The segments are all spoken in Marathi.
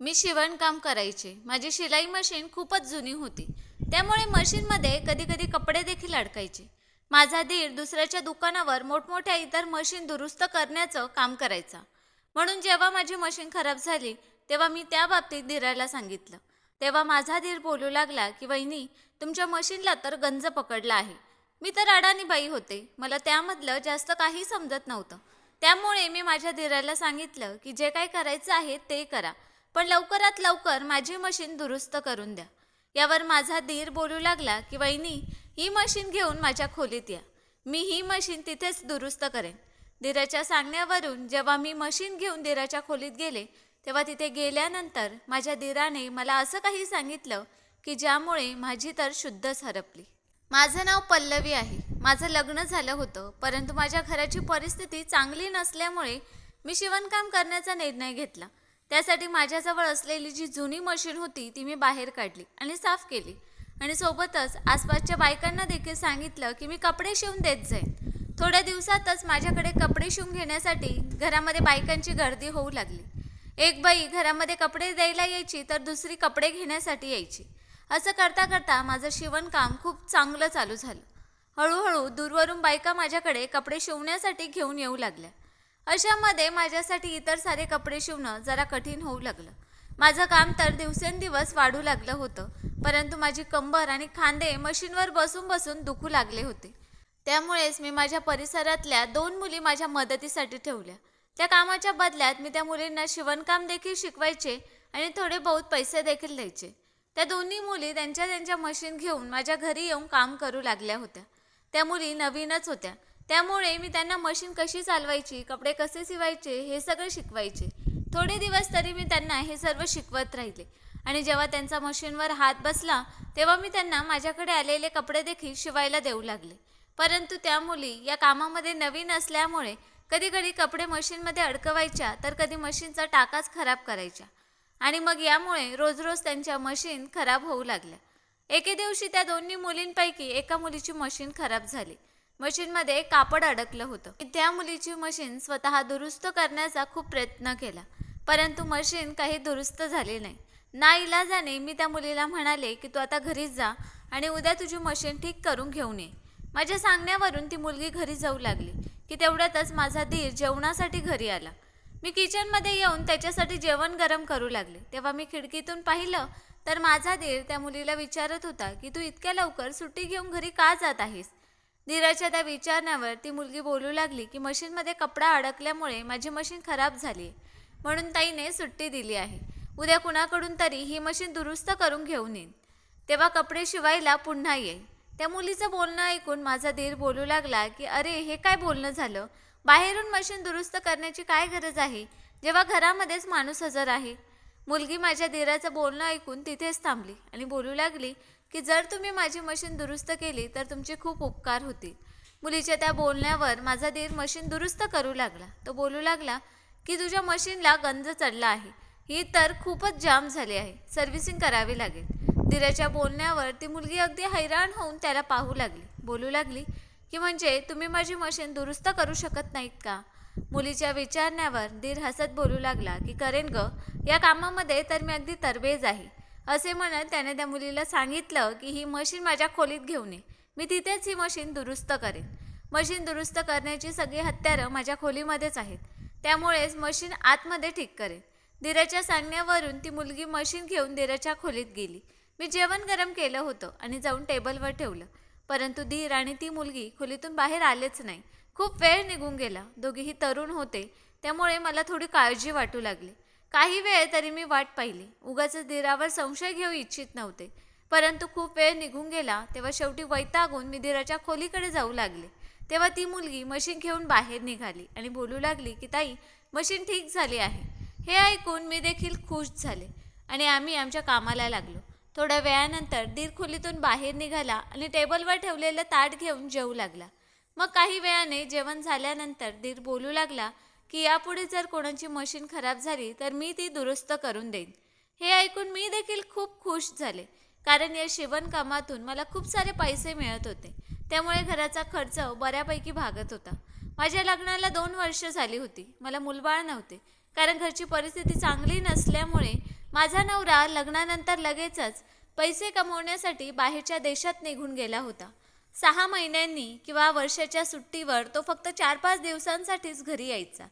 मी शिवणकाम करायचे. माझी शिलाई मशीन खूपच जुनी होती. त्यामुळे मशीनमध्ये कधी कधी कपडे देखील अडकायचे. माझा धीर दुसऱ्याच्या दुकानावर मोठमोठ्या इतर मशीन दुरुस्त करण्याचं काम करायचा. म्हणून जेव्हा माझी मशीन खराब झाली तेव्हा मी त्या बाबतीत धीराला सांगितलं. तेव्हा माझा धीर बोलू लागला की वहिनी तुमच्या मशीनला तर गंज पकडला आहे. मी तर अडाणी बाई होते. मला त्यामधलं जास्त काही समजत नव्हतं. त्यामुळे मी माझ्या धीराला सांगितलं की जे काही करायचं आहे ते करा. पण लवकरात लवकर माझी मशीन दुरुस्त करून द्या. यावर माझा धीर बोलू लागला की वहिनी ही मशीन घेऊन माझ्या खोलीत या. मी ही मशीन तिथेच दुरुस्त करेन. धीराच्या सांगण्यावरून जेव्हा मी मशीन घेऊन धीराच्या खोलीत गेले तेव्हा तिथे गेल्यानंतर माझ्या धीराने मला असं काही सांगितलं की ज्यामुळे माझी तर शुद्धच हरपली माझं नाव पल्लवी आहे. माझं लग्न झालं होतं परंतु माझ्या घराची परिस्थिती चांगली नसल्यामुळे मी शिवणकाम करण्याचा निर्णय घेतला. त्यासाठी माझ्याजवळ असलेली जी जुनी मशीन होती ती मी बाहेर काढली आणि साफ केली. आणि सोबतच आसपासच्या बायकांना देखील सांगितलं की मी कपडे शिवून देत जाईन. थोड्या दिवसातच माझ्याकडे कपडे शिवून घेण्यासाठी घरामध्ये बायकांची गर्दी होऊ लागली. एक बाई घरामध्ये कपडे द्यायला यायची तर दुसरी कपडे घेण्यासाठी यायची. असं करता करता माझं शिवणकाम खूप चांगलं चालू झालं. हळूहळू दूरवरून बायका माझ्याकडे कपडे शिवण्यासाठी घेऊन येऊ लागल्या. अशामध्ये माझ्यासाठी इतर सारे कपडे शिवणं जरा कठीण होऊ लागलं. माझं काम तर दिवसेंदिवस वाढू लागलं होतं परंतु माझी कंबर आणि खांदे मशीनवर बसून बसून दुखू लागले होते. त्यामुळेच मी माझ्या परिसरातल्या दोन मुली माझ्या मदतीसाठी ठेवल्या. त्या कामाच्या बदल्यात मी त्या मुलींना शिवणकाम देखील शिकवायचे आणि थोडे बहुत पैसे देखील द्यायचे. त्या दोन्ही मुली त्यांच्या त्यांच्या मशीन घेऊन माझ्या घरी येऊन काम करू लागल्या होत्या. त्या मुली नवीनच होत्या. त्यामुळे मी त्यांना मशीन कशी चालवायची कपडे कसे शिवायचे हे सगळं शिकवायचे. थोडे दिवस तरी मी त्यांना हे सर्व शिकवत राहिले. आणि जेव्हा त्यांचा मशीनवर हात बसला तेव्हा मी त्यांना माझ्याकडे आलेले कपडे देखील शिवायला देऊ लागले. परंतु त्या मुली या कामामध्ये नवीन असल्यामुळे कधी कधी कपडे मशीनमध्ये अडकवायच्या तर कधी मशीनचा टाकाच खराब करायच्या. आणि मग यामुळे रोज रोज त्यांच्या मशीन खराब होऊ लागल्या. एके दिवशी त्या दोन्ही मुलींपैकी एका मुलीची मशीन खराब झाली. मशीनमध्ये कापड अडकलं होतं. त्या मुलीची मशीन स्वतः दुरुस्त करण्याचा खूप प्रयत्न केला. परंतु मशीन काही दुरुस्त झाली नाही. ना इलाजाने मी त्या मुलीला म्हणाले की तू आता घरीच जा आणि उद्या तुझी मशीन ठीक करून घेऊन ये. माझ्या सांगण्यावरून ती मुलगी घरी जाऊ लागली की तेवढ्यातच माझा धीर जेवणासाठी घरी आला. मी किचनमध्ये येऊन त्याच्यासाठी जेवण गरम करू लागले. तेव्हा मी खिडकीतून पाहिलं तर माझा धीर त्या मुलीला विचारत होता की तू इतक्या लवकर सुट्टी घेऊन घरी का जात आहेस? धीराच्या त्या विचारण्यावर ती मुलगी बोलू लागली की मशीनमध्ये कपडा अडकल्यामुळे माझी मशीन खराब झाली आहे. म्हणून ताईने सुट्टी दिली आहे. उद्या कुणाकडून तरी ही मशीन दुरुस्त करून घेऊन येईन. तेव्हा कपडे शिवायला पुन्हा येईल. त्या मुलीचं बोलणं ऐकून माझा धीर बोलू लागला की अरे हे काय बोलणं झालं? बाहेरून मशीन दुरुस्त करण्याची काय गरज आहे? जेव्हा घरामध्येच माणूस हजर आहे. मुलगी माझ्या धीराचं बोलणं ऐकून तिथेच थांबली आणि बोलू लागली की जर तुम्ही माझी मशीन दुरुस्त केली तर तुमचे खूप उपकार होतील. मुलीच्या त्या बोलण्यावर माझा दीर मशीन दुरुस्त करू लागला. तो बोलू लागला की तुझ्या मशीनला गंज चढला आहे. ही तर खूपच जाम झाली आहे. सर्व्हिसिंग करावी लागेल. धीराच्या बोलण्यावर ती मुलगी अगदी हैराण होऊन त्याला पाहू लागली. बोलू लागली की म्हणजे तुम्ही माझी मशीन दुरुस्त करू शकत नाहीत का? मुलीच्या विचारण्यावर धीर हसत बोलू लागला की करेन ग. या कामामध्ये तर मी अगदी तरबेज आहे. असे म्हणत त्याने त्या मुलीला सांगितलं की ही मशीन माझ्या खोलीत घेऊन ये. मी तिथेच ही मशीन दुरुस्त करेन. मशीन दुरुस्त करण्याची सगळी हत्यारं माझ्या खोलीमध्येच आहेत. त्यामुळेच मशीन आतमध्ये ठीक करेन. धीराच्या सांगण्यावरून ती मुलगी मशीन घेऊन धीराच्या खोलीत गेली. मी जेवण गरम केलं होतं आणि जाऊन टेबलवर ठेवलं. परंतु धीर आणि ती मुलगी खोलीतून बाहेर आलेच नाही. खूप वेळ निघून गेला. दोघेही तरुण होते. त्यामुळे मला थोडी काळजी वाटू लागली. काही वेळ तरी मी वाट पाहिली. उगाच धीरावर संशय घेऊ इच्छित नव्हते. परंतु खूप वेळ निघून गेला तेव्हा शेवटी वैतागून मी धीराच्या खोलीकडे जाऊ लागले. तेव्हा ती मुलगी मशीन घेऊन बाहेर निघाली आणि बोलू लागली की ताई मशीन ठीक झाली आहे. हे ऐकून मी देखील खुश झाले आणि आम्ही आमच्या कामाला लागलो. थोड्या वेळानंतर दीर खोलीतून बाहेर निघाला आणि टेबलवर ठेवलेलं ताट घेऊन जेवू लागला. मग काही वेळाने जेवण झाल्यानंतर दीर बोलू लागला की यापुढे जर कोणाची मशीन खराब झाली तर मी ती दुरुस्त करून देईन. हे ऐकून मी देखील खूप खुश झाले कारण या शिवणकामातून मला खूप सारे पैसे मिळत होते. त्यामुळे घराचा खर्च बऱ्यापैकी भागत होता. माझ्या लग्नाला दोन वर्ष झाली होती. मला मुलबाळ नव्हते कारण घरची परिस्थिती चांगली नसल्यामुळे माझा नवरा लग्नानंतर लगेचच पैसे कमवण्यासाठी बाहेरच्या देशात निघून गेला होता. सहा महिन्यांनी किंवा वर्षाच्या सुट्टीवर तो फक्त चार पाच दिवसांसाठीच घरी यायचा.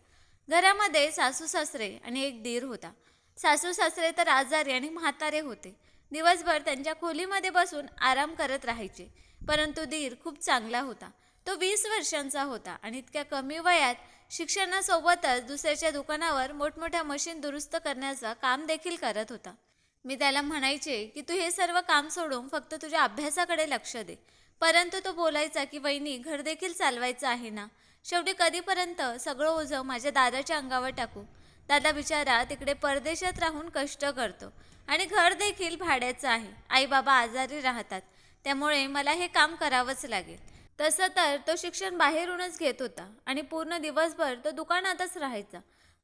घरामध्ये सासू सासरे आणि एक दीर होता. सासू सासरे तर आजारी आणि म्हातारे होते. दिवसभर त्यांच्या खोलीमध्ये बसून आराम करत राहायचे. परंतु दीर खूप चांगला होता. तो वीस वर्षांचा होता आणि इतक्या कमी वयात शिक्षणासोबतच दुसऱ्याच्या दुकानावर मोठमोठ्या मशीन दुरुस्त करण्याचं काम देखील करत होता. मी त्याला म्हणायचे की तू हे सर्व काम सोडून फक्त तुझ्या अभ्यासाकडे लक्ष दे. परंतु तो बोलायचा की वहिनी घर देखील चालवायचं आहे ना? शेवटी कधीपर्यंत सगळं ओझं माझ्या दादाच्या अंगावर टाकू? दादा बिचारा तिकडे परदेशात राहून कष्ट करतो आणि घर देखील भाड्याचं आहे. आई बाबा आजारी राहतात. त्यामुळे मला हे काम करावंच लागेल. तसं तर तो शिक्षण बाहेरूनच घेत होता आणि पूर्ण दिवसभर तो दुकानातच राहायचा.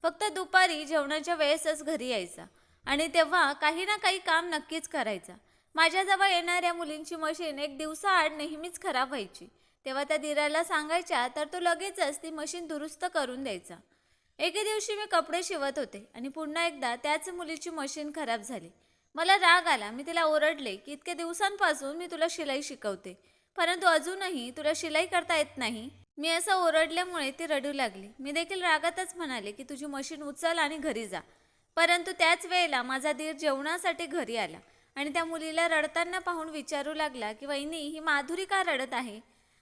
फक्त दुपारी जेवणाच्या वेळेसच घरी यायचा आणि तेव्हा काही ना काही काम नक्कीच करायचा. माझ्याजवळ येणाऱ्या मुलींची मशीन एक दिवसाआड नेहमीच खराब व्हायची. तेव्हा त्या दिराला सांगायच्या तर तो लगेचच ती मशीन दुरुस्त करून द्यायचा. एके दिवशी मी कपडे शिवत होते आणि पुन्हा एकदा त्याच मुलीची मशीन खराब झाली. मला राग आला मी तिला ओरडले की इतक्या दिवसांपासून मी तुला शिलाई शिकवते परंतु अजूनही तुला शिलाई करता येत नाही. मी असं ओरडल्यामुळे ती रडू लागली. मी देखील रागातच म्हणाले की तुझी मशीन उचल आणि घरी जा. परंतु त्याच वेळेला माझा धीर जेवणासाठी घरी आला. आणि त्या मुलीला रडताना पाहून विचारू लागला की वहिनी ही माधुरी का रडत आहे?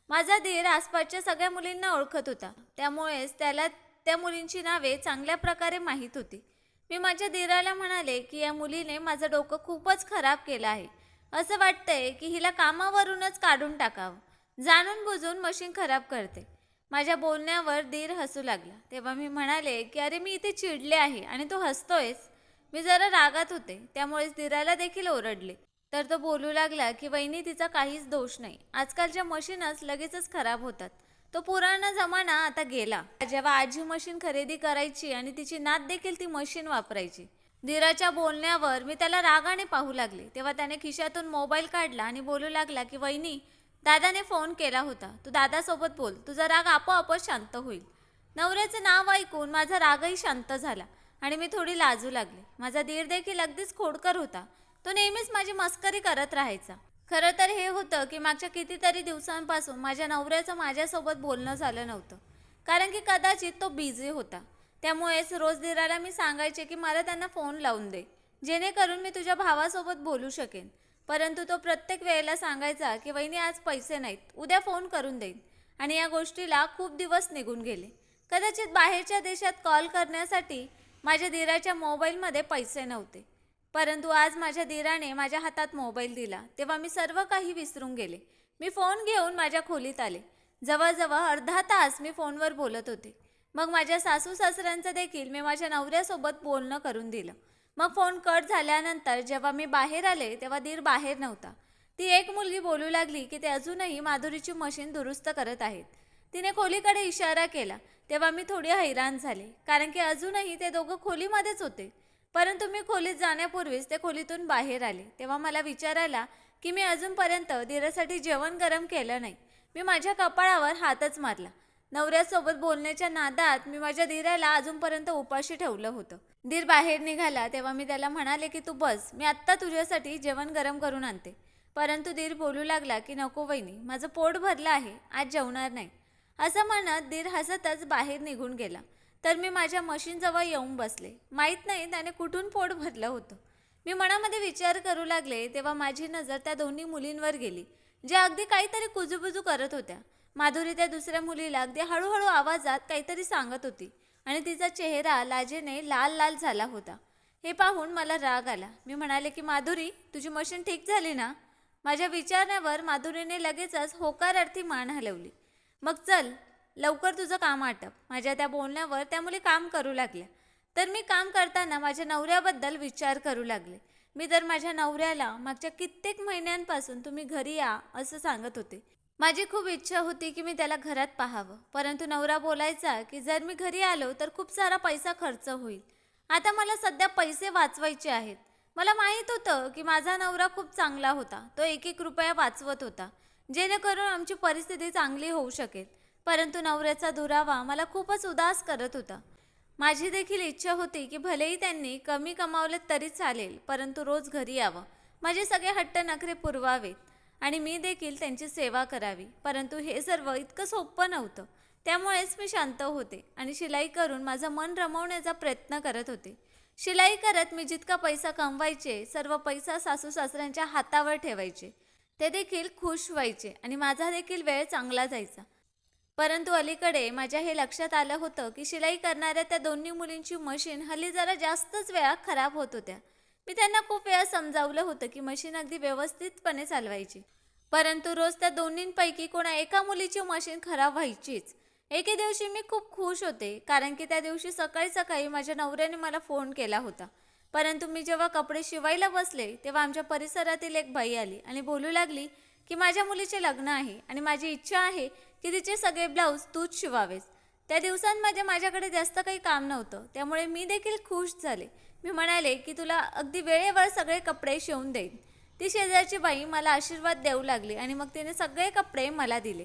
माझा धीर आसपासच्या सगळ्या मुलींना ओळखत होता. त्यामुळेच त्याला त्या मुलींची नावे चांगल्या प्रकारे माहीत होती. मी माझ्या धीराला म्हणाले की या मुलीने माझं डोकं खूपच खराब केलं आहे. असं वाटतंय की हिला कामावरूनच काढून टाकावं. जाणून बुजून मशीन खराब करते. माझ्या बोलण्यावर धीर हसू लागला. तेव्हा मी म्हणाले की अरे मी इथे चिडले आहे आणि तू हसतोयस. मी जरा रागात होते त्यामुळेच दिराला देखील ओरडले. तर तो बोलू लागला की वहिनी तिचा काहीच दोष नाही. आजकालच्या मशीनच लगेचच खराब होतात. तो पुराणा जमाना आता गेला. जेव्हा आजी मशीन खरेदी करायची आणि तिची नात देखील ती मशीन वापरायची. धीराच्या बोलण्यावर मी त्याला रागाने पाहू लागले. तेव्हा त्याने खिशातून मोबाईल काढला आणि बोलू लागला की वहिनी दादाने फोन केला होता. तू दादासोबत बोल. तुझा राग आपोआपच शांत होईल. नवऱ्याचं नाव ऐकून माझा रागही शांत झाला. आणि मी थोडी लाजू लागले. माझा दीर देखील अगदीच खोडकर होता. तो नेहमीच माझी मस्करी करत राहायचा. खरं तर हे होतं की मागच्या कितीतरी दिवसांपासून माझ्या नवऱ्याचं माझ्यासोबत बोलणं झालं नव्हतं. कारण की कदाचित तो बिझी होता. त्यामुळेच रोज दिराला मी सांगायचे की मला त्यांना फोन लावून दे. जेणेकरून मी तुझ्या भावासोबत बोलू शकेन. परंतु तो प्रत्येक वेळेला सांगायचा की वहिनी आज पैसे नाहीत. उद्या फोन करून देईन. आणि या गोष्टीला खूप दिवस निघून गेले. कदाचित बाहेरच्या देशात कॉल करण्यासाठी माझ्या दिराच्या मोबाईलमध्ये पैसे नव्हते. परंतु आज माझ्या दिराने माझ्या हातात मोबाईल दिला. तेव्हा मी सर्व काही विसरून गेले. मी फोन घेऊन माझ्या खोलीत आले. जवळजवळ अर्धा तास मी फोनवर बोलत होते. मग माझ्या सासू सासऱ्यांचं देखील मी माझ्या नवऱ्यासोबत बोलणं करून दिलं. मग फोन कट झाल्यानंतर जेव्हा मी बाहेर आले तेव्हा दीर बाहेर नव्हता. ती एक मुलगी बोलू लागली की ते अजूनही माधुरीची मशीन दुरुस्त करत आहेत. तिने खोलीकडे इशारा केला. तेव्हा मी थोडी हैराण झाले. कारण की अजूनही ते दोघं खोलीमध्येच होते. परंतु मी खोलीत जाण्यापूर्वीच ते खोलीतून बाहेर आले. तेव्हा मला विचारायला की मी अजूनपर्यंत दिरासाठी जेवण गरम केलं नाही. मी माझ्या कपाळावर हातच मारला. नवऱ्यासोबत बोलण्याच्या नादात मी माझ्या धीराला अजूनपर्यंत उपाशी ठेवलं होतं. धीर बाहेर निघाला. तेव्हा मी त्याला म्हणाले की तू बस. मी आत्ता तुझ्यासाठी जेवण गरम करून आणते. परंतु धीर बोलू लागला की नको वहिनी. माझं पोट भरलं आहे. आज जेवणार नाही. असं म्हणत दीर हसतच बाहेर निघून गेला. तर मी माझ्या मशीनजवळ येऊन बसले. माहीत नाही त्याने कुठून पोट भरलं होतं. मी मनामध्ये विचार करू लागले तेव्हा माझी नजर त्या दोन्ही मुलींवर गेली ज्या अगदी काहीतरी कुजूबुजू करत होत्या. माधुरी त्या दुसऱ्या मुलीला अगदी हळूहळू आवाजात काहीतरी सांगत होती आणि तिचा चेहरा लाजेने लाल लाल झाला होता. हे पाहून मला राग आला. मी म्हणाले की माधुरी तुझी मशीन ठीक झाली ना? माझ्या विचारण्यावर माधुरीने लगेचच होकारार्थी मान हलवली. मग चल लवकर तुझं काम आटप. माझ्या त्या बोलण्यावर त्या मुली काम करू लागल्या. तर मी काम करताना माझ्या नवऱ्याबद्दल विचार करू लागले. मी तर माझ्या नवऱ्याला मागच्या कित्येक महिन्यांपासून तुम्ही घरी या असं सांगत होते. माझी खूप इच्छा होती की मी त्याला घरात पाहावं. परंतु नवरा बोलायचा की जर मी घरी आलो तर खूप सारा पैसा खर्च होईल. आता मला सध्या पैसे वाचवायचे आहेत. मला माहीत होतं की माझा नवरा खूप चांगला होता. तो एक एक रुपया वाचवत होता. जेणेकरून आमची परिस्थिती चांगली होऊ शकेल. परंतु नवऱ्याचा दुरावा मला खूपच उदास करत होता. माझी देखील इच्छा होती की भलेही त्यांनी कमी कमावलं तरी चालेल परंतु रोज घरी यावं. माझे सगळे हट्ट नखरे पुरवावेत आणि मी देखील त्यांची सेवा करावी. परंतु हे सर्व इतकं सोपं नव्हतं. त्यामुळेच मी शांत होते आणि शिलाई करून माझं मन रमवण्याचा प्रयत्न करत होते. शिलाई करत मी जितका पैसा कमवायचे सर्व पैसा सासू सासऱ्यांच्या हातावर ठेवायचे. ते देखील खुश व्हायचे आणि माझा देखील वेळ चांगला जायचा. परंतु अलीकडे माझ्या हे लक्षात आलं होतं की शिलाई करणाऱ्या त्या दोन्ही मुलींची मशीन हल्ली जरा जास्तच वेळा खराब होत होत्या. मी त्यांना खूप वेळा समजावलं होतं की मशीन अगदी व्यवस्थितपणे चालवायची. परंतु रोज त्या दोन्हींपैकी कोणा एका मुलीची मशीन खराब व्हायचीच. एके दिवशी मी खूप खुश होते कारण की त्या दिवशी सकाळी सकाळी माझ्या नवऱ्याने मला फोन केला होता. परंतु मी जेव्हा कपडे शिवायला बसले तेव्हा आमच्या परिसरातील एक बाई आली आणि बोलू लागली की माझ्या मुलीचे लग्न आहे आणि माझी इच्छा आहे की तिचे सगळे ब्लाऊज तूच शिवावेस. त्या दिवसांमध्ये माझ्याकडे जास्त काही काम नव्हतं त्यामुळे मी देखील खुश झाले. मी म्हणाले की तुला अगदी वेळेवर सगळे कपडे शिवून देईन. ती शेजारची बाई मला आशीर्वाद देऊ लागली आणि मग तिने सगळे कपडे मला दिले.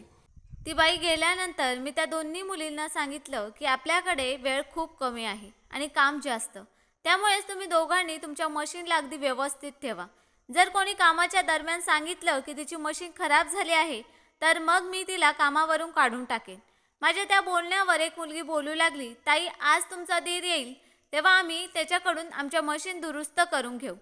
ती बाई गेल्यानंतर मी त्या दोन्ही मुलींना सांगितलं की आपल्याकडे वेळ खूप कमी आहे आणि काम जास्त. त्यामुळेच तुम्ही दोघांनी तुमच्या मशीनला अगदी व्यवस्थित ठेवा. जर कोणी कामाच्या दरम्यान सांगितलं की तिची मशीन खराब झाली आहे तर मग मी तिला कामावरून काढून टाकेन. माझ्या त्या बोलण्यावर एक मुलगी बोलू लागली ताई आज तुमचा दीर येईल. तेव्हा आम्ही त्याच्याकडून आमच्या मशीन दुरुस्त करून घेऊ.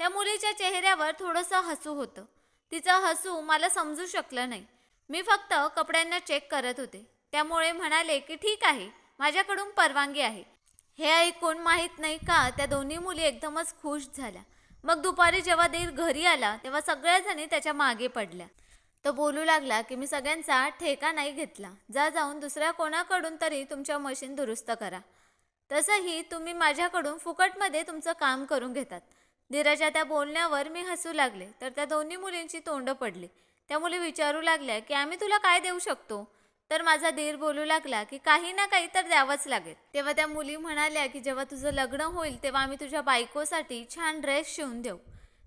त्या मुलीच्या चेहऱ्यावर थोडंसं हसू होतं. तिचं हसू मला समजू शकलं नाही. मी फक्त कपड्यांना चेक करत होते. त्यामुळे म्हणाले की ठीक आहे माझ्याकडून परवानगी आहे. हे ऐकून माहीत नाही का? त्या दोन्ही मुली एकदमच खुश झाल्या. मग दुपारी जेव्हा दीर घरी आला तेव्हा सगळ्या जणी त्याच्यामागे पडल्या. तो बोलू लागला की मी सगळ्यांचा ठेका नाही घेतला. जा जाऊन दुसऱ्या कोणाकडून तरी तुमच्या मशीन दुरुस्त करा. तसंही तुम्ही माझ्याकडून फुकटमध्ये तुमचं काम करून घेतात. धीराच्या त्या बोलण्यावर मी हसू लागले. तर त्या दोन्ही मुलींची तोंड पडली. त्या मुली विचारू लागल्या की आम्ही तुला काय देऊ शकतो? तर माझा धीर बोलू लागला की काही ना काही तर द्यावंच लागेल. तेव्हा त्या मुली म्हणाल्या की जेव्हा तुझं लग्न होईल तेव्हा आम्ही तुझ्या बायकोसाठी छान ड्रेस शिवून देऊ.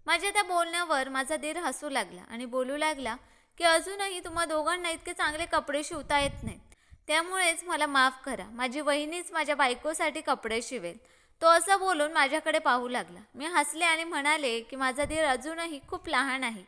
माझ्या त्या बोलण्यावर माझा धीर हसू लागला आणि बोलू लागला की अजूनही तुम्हा दोघांना इतके चांगले कपडे शिवता येत नाहीत. त्यामुळेच मला माफ करा. माझी वहिनीच माझ्या बायकोसाठी कपडे शिवेल. तो असं बोलून माझ्याकडे पाहू लागला. मी हसले आणि म्हणाले की माझा धीर अजूनही खूप लहान आहे.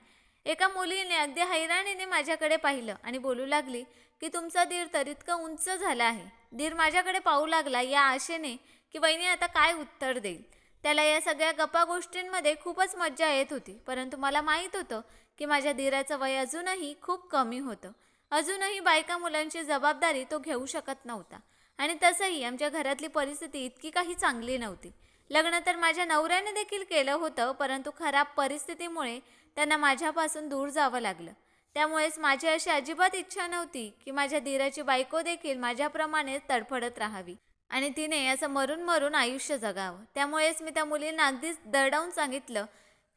एका मुलीने अगदी हैराणीने माझ्याकडे पाहिलं आणि बोलू लागली की तुमचा धीर तर इतकं उंच झाला आहे. धीर माझ्याकडे पाहू लागला या आशेने की वहिनी आता काय उत्तर देईल. त्याला या सगळ्या गप्पा गोष्टींमध्ये खूपच मज्जा येत होती परंतु मला माहीत होतं की माझ्या धीराचं वय अजूनही खूप कमी होतं. अजूनही बायका मुलांची जबाबदारी तो घेऊ शकत नव्हता. आणि तसंही आमच्या घरातली परिस्थिती इतकी काही चांगली नव्हती. लग्न तर माझ्या नवऱ्याने देखील केलं होतं परंतु खराब परिस्थितीमुळे त्यांना माझ्यापासून दूर जावं लागलं. त्यामुळेच माझी अशी अजिबात इच्छा नव्हती की माझ्या धीराची बायको देखील माझ्याप्रमाणे तडफडत राहावी. आणि तिने असं मरून मरून आयुष्य जगावं. त्यामुळेच मी त्या मुलींना अगदीच दरडावून सांगितलं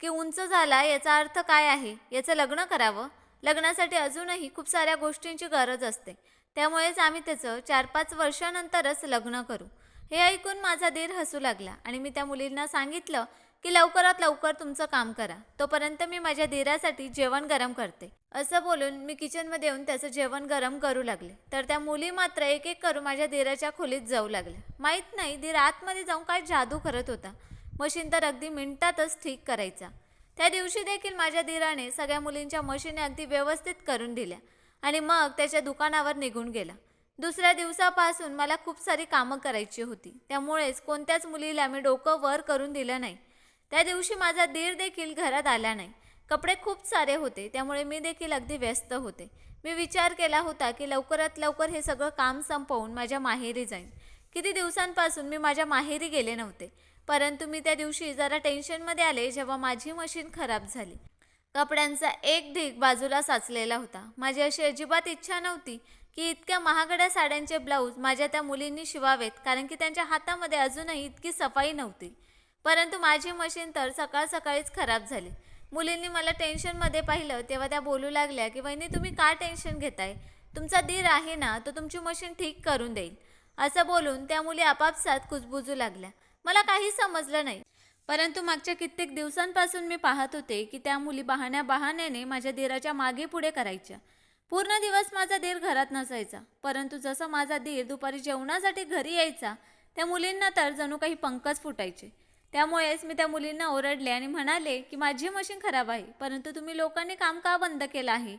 की उंच झाला याचा अर्थ काय आहे? याचं लग्न करावं. लग्नासाठी अजूनही खूप साऱ्या गोष्टींची गरज असते. त्यामुळेच आम्ही त्याचं चार पाच वर्षानंतरच लग्न करू. हे ऐकून माझा धीर हसू लागला आणि मी त्या मुलींना सांगितलं की लवकरात लवकर तुमचं काम करा. तोपर्यंत मी माझ्या धीरासाठी जेवण गरम करते. असं बोलून मी किचनमध्ये येऊन त्याचं जेवण गरम करू लागले. तर त्या मुली मात्र एक एक करून माझ्या धीराच्या खोलीत जाऊ लागल्या. माहीत नाही धीर आतमध्ये जाऊन काय जादू करत होता. मशीन तर अगदी मिनिटातच ठीक करायचा. त्या दिवशी देखील माझ्या धीराने सगळ्या मुलींच्या मशीने अगदी व्यवस्थित करून दिल्या आणि मग त्याच्या दुकानावर निघून गेला. दुसऱ्या दिवसापासून मला खूप सारी कामं करायची होती. त्यामुळेच कोणत्याच मुलीला मी डोकं वर करून दिलं नाही. त्या दिवशी माझा दीर देखील घरात आला नाही. कपडे खूप सारे होते त्यामुळे मी देखील अगदी व्यस्त होते. मी विचार केला होता की लवकरात लवकर हे सगळं काम संपवून माझ्या माहेरी जाईन. किती दिवसांपासून मी माझ्या माहेरी गेले नव्हते परंतु मी त्या दिवशी जरा टेन्शनमध्ये आले जेव्हा माझी मशीन खराब झाली. कपड्यांचा एक ढीग बाजूला साचलेला होता. माझी अशी अजिबात इच्छा नव्हती की इतक्या महागड्या साड्यांचे ब्लाऊज माझ्या त्या मुलींनी शिवावेत कारण की त्यांच्या हातामध्ये अजूनही इतकी सफाई नव्हती. परंतु माझी मशीन तर सकाळ सकाळीच खराब झाली. मुलींनी मला टेन्शनमध्ये पाहिलं तेव्हा त्या बोलू लागल्या की वहिनी तुम्ही का टेन्शन घेताय? तुमचा दीर आहे ना तो तुमची मशीन ठीक करून देईल. असं बोलून त्या मुली आपापसात कुजबुजू लागल्या. मला काही समजलं नाही. परंतु मागच्या कित्येक दिवसांपासून मी पाहत होते की त्या मुली बहाण्या बहाण्याने माझ्या दीराच्या मागे पुढे करायच्या. पूर्ण दिवस माझा दीर घरात नसायचा. परंतु जसं माझा दीर दुपारी जेवणासाठी घरी यायचा त्या मुलींना तर जणू काही पंकज फुटायचे. त्यामुळेच मी त्या मुलींना ओरडले आणि म्हणाले की माझी मशीन खराब आहे परंतु तुम्ही लोकांनी काम का बंद केलं आहे?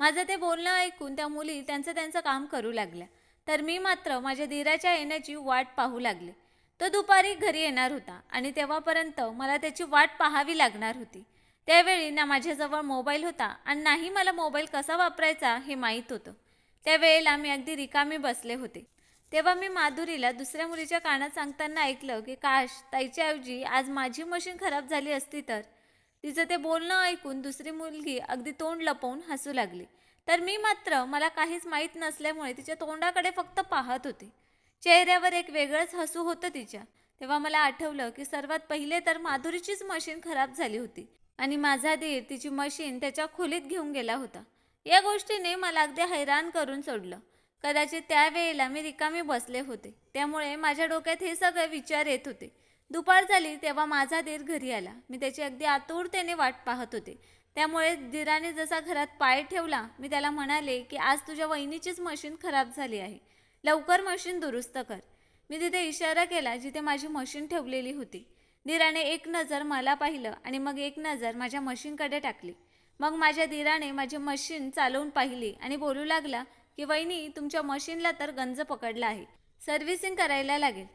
माझं ते बोलणं ऐकून त्या मुली त्यांचं त्यांचं काम करू लागल्या. तर मी मात्र माझ्या धीराच्या येण्याची वाट पाहू लागले. तो दुपारी घरी येणार होता आणि तेव्हापर्यंत मला त्याची वाट पाहावी लागणार होती. त्यावेळी ना माझ्याजवळ मोबाईल होता आणि नाही मला मोबाईल कसा वापरायचा हे माहीत होतं. त्यावेळेला मी अगदी रिकामी बसले होते. तेव्हा मी माधुरीला दुसऱ्या मुलीच्या कानात सांगताना ऐकलं की काश ताईच्या ऐवजी आज माझी मशीन खराब झाली असती तर? तिचं ते बोलणं ऐकून दुसरी मुलगी अगदी तोंड लपवून हसू लागली. तर मी मात्र मला काहीच माहीत नसल्यामुळे तिच्या तोंडाकडे फक्त पाहत होते. चेहऱ्यावर एक वेगळंच हसू होतं तिच्या. तेव्हा मला आठवलं की सर्वात पहिले तर माधुरीचीच मशीन खराब झाली होती आणि माझा धीर तिची मशीन त्याच्या खोलीत घेऊन गेला होता. या गोष्टीने मला अगदी हैराण करून सोडलं. कदाचित त्यावेळेला मी रिकामी बसले होते. त्यामुळे माझ्या डोक्यात हे सगळे विचार येत होते. दुपार झाली तेव्हा माझा धीर घरी आला. मी त्याची अगदी आतुरतेने वाट पाहत होते. त्यामुळे धीराने जसा घरात पाय ठेवला मी त्याला म्हणाले की आज तुझ्या वहिनीचीच मशीन खराब झाली आहे. लवकर मशीन दुरुस्त कर. मी तिथे इशारा केला जिथे माझी मशीन ठेवलेली होती. धीराने एक नजर मला पाहिलं आणि मग एक नजर माझ्या मशीनकडे टाकली. मग माझ्या धीराने माझी मशीन चालवून पाहिली आणि बोलू लागला की वहिनी तुमच्या मशीनला तर गंज पकडला आहे. सर्व्हिसिंग करायला लागेल.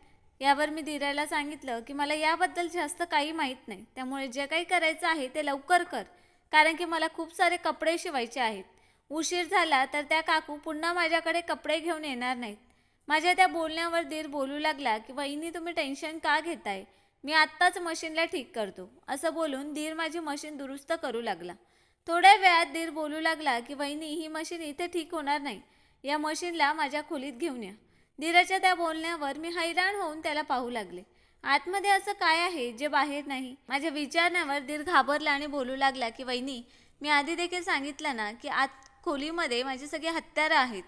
यावर मी धीराला सांगितलं की मला याबद्दल जास्त काही माहीत नाही. त्यामुळे जे काही करायचं आहे ते लवकर कर. कारण की मला खूप सारे कपडे शिवायचे आहेत. उशीर झाला तर त्या काकू पुन्हा माझ्याकडे कपडे घेऊन येणार नाहीत. माझ्या त्या बोलण्यावर धीर बोलू लागला की वहिनी तुम्ही टेन्शन का घेताय? मी आत्ताच मशीनला ठीक करतो. असं बोलून धीर माझी मशीन दुरुस्त करू लागला. थोड्या वेळात धीर बोलू लागला की वहिनी ही मशीन इथे ठीक होणार नाही. या मशीनला माझ्या खोलीत घेऊन या. धीराच्या त्या बोलण्यावर मी हैराण होऊन त्याला पाहू लागले. आतमध्ये असं काय आहे जे बाहेर नाही? माझ्या विचारण्यावर धीर घाबरला आणि बोलू लागला की वहिनी मी आधी देखील सांगितलं ना की आत खोलीमध्ये माझी सगळी हत्यारं आहेत.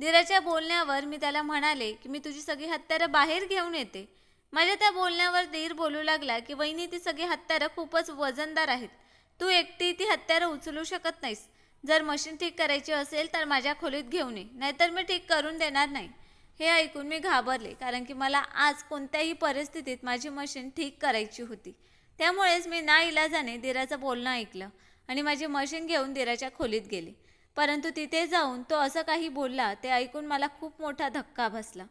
धीराच्या बोलण्यावर मी त्याला म्हणाले की मी तुझी सगळी हत्यारं बाहेर घेऊन येते. माझ्या त्या बोलण्यावर धीर बोलू लागला की वहिनी ती सगळी हत्यारं खूपच वजनदार आहेत. तू एकटी ती हत्यारं उचलू शकत नाहीस. जर मशीन ठीक करायची असेल तर माझ्या खोलीत घेऊन ये. नाहीतर मी ठीक करून देणार नाही. हे ऐकून मी घाबरले कारण की मला आज कोणत्याही परिस्थितीत माझी मशीन ठीक करायची होती. त्यामुळेच मी ना इलाजाने दिराचं बोलणं ऐकलं आणि माझी मशीन घेऊन दिराच्या खोलीत गेले. परंतु तिथे जाऊन तो असं काही बोलला ते ऐकून मला खूप मोठा धक्का बसला.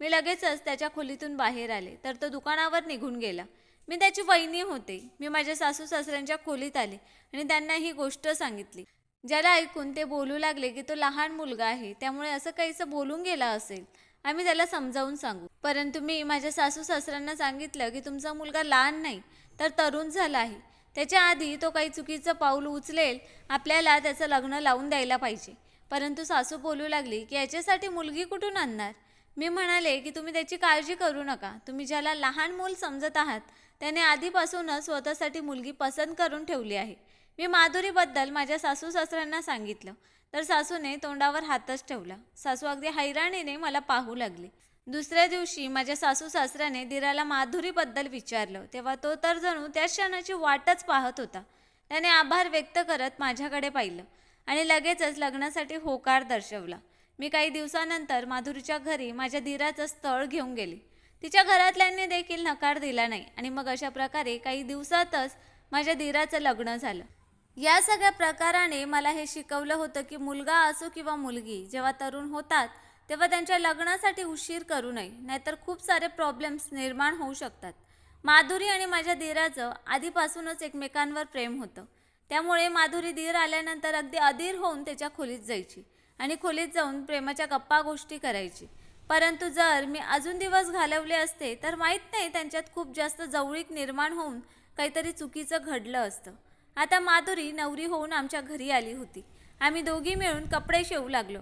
मी लगेचच त्याच्या खोलीतून बाहेर आले तर तो दुकानावर निघून गेला. मी त्याची वहिनी होते. मी माझ्या सासू सासऱ्यांच्या खोलीत आले आणि त्यांना ही गोष्ट सांगितली. ज्याला ऐकून ते बोलू लागले की तो लहान मुलगा आहे त्यामुळे असं काहीसं बोलून गेला असेल आम्ही त्याला समजावून सांगू. परंतु मी माझ्या सासू सासऱ्यांना सांगितलं की तुमचा मुलगा लहान नाही तर तरुण झाला आहे. त्याच्या आधी तो काही चुकीचं पाऊल उचलेल आपल्याला त्याचं लग्न लावून द्यायला पाहिजे. परंतु सासू बोलू लागली की याच्यासाठी मुलगी कुठून आणणार? मी म्हणाले की तुम्ही त्याची काळजी करू नका. तुम्ही ज्याला लहान मूल समजत आहात त्याने आधीपासूनच स्वतःसाठी मुलगी पसंत करून ठेवली आहे. मी माधुरीबद्दल माझ्या सासू सासऱ्यांना सांगितलं. तर सासूने तोंडावर हातच ठेवला. सासू अगदी हैराणीने मला पाहू लागली. दुसऱ्या दिवशी माझ्या सासू सासऱ्याने दिराला माधुरीबद्दल विचारलं. तेव्हा तो तर जणू त्या क्षणाची वाटच पाहत होता. त्याने आभार व्यक्त करत माझ्याकडे पाहिलं आणि लगेचच लग्नासाठी होकार दर्शवला. मी काही दिवसानंतर माधुरीच्या घरी माझ्या दिराचं स्थळ घेऊन गेले. तिच्या घरातल्यांनी देखील नकार दिला नाही आणि मग अशा प्रकारे काही दिवसातच माझ्या दिराचं लग्न झालं. या सगळ्या प्रकाराने मला हे शिकवलं होतं की मुलगा असो किंवा मुलगी जेव्हा तरुण होतात तेव्हा त्यांच्या लग्नासाठी उशीर करू नये नाहीतर खूप सारे प्रॉब्लेम्स निर्माण होऊ शकतात. माधुरी आणि माझ्या धीराचं आधीपासूनच एकमेकांवर प्रेम होतं. त्यामुळे माधुरी धीर आल्यानंतर अगदी अधीर होऊन त्याच्या खोलीत जायची आणि खोलीत जाऊन प्रेमाच्या गप्पा गोष्टी करायची. परंतु जर मी अजून दिवस घालवले असते तर माहीत नाही त्यांच्यात खूप जास्त जवळीक निर्माण होऊन काहीतरी चुकीचं घडलं असतं. आता माधुरी नवरी होऊन आमच्या घरी आली होती. आम्ही दोघी मिळून कपडे शिवू लागलो.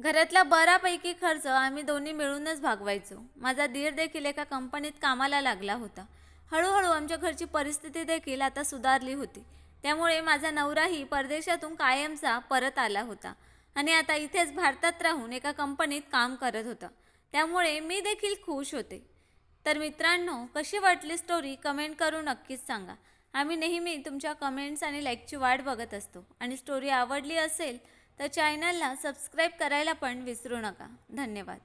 घरातला बऱ्यापैकी खर्च आम्ही दोन्ही मिळूनच भागवायचो. माझा दीर देखील एका कंपनीत कामाला लागला होता. हळूहळू आमच्या घरची परिस्थिती देखील आता सुधारली होती. त्यामुळे माझा नवराही परदेशातून कायमचा परत आला होता आणि आता इथेच भारतात राहून एका कंपनीत काम करत होता. त्यामुळे मी देखील खुश होते. तर मित्रांनो कशी वाटली स्टोरी कमेंट करून नक्कीच सांगा. आम्ही नेहमी तुमच्या कमेंट्स आणि लाईकची वाट बघत असतो. आणि स्टोरी आवडली असेल तर चॅनलला सबस्क्राईब करायला पण विसरू नका. धन्यवाद.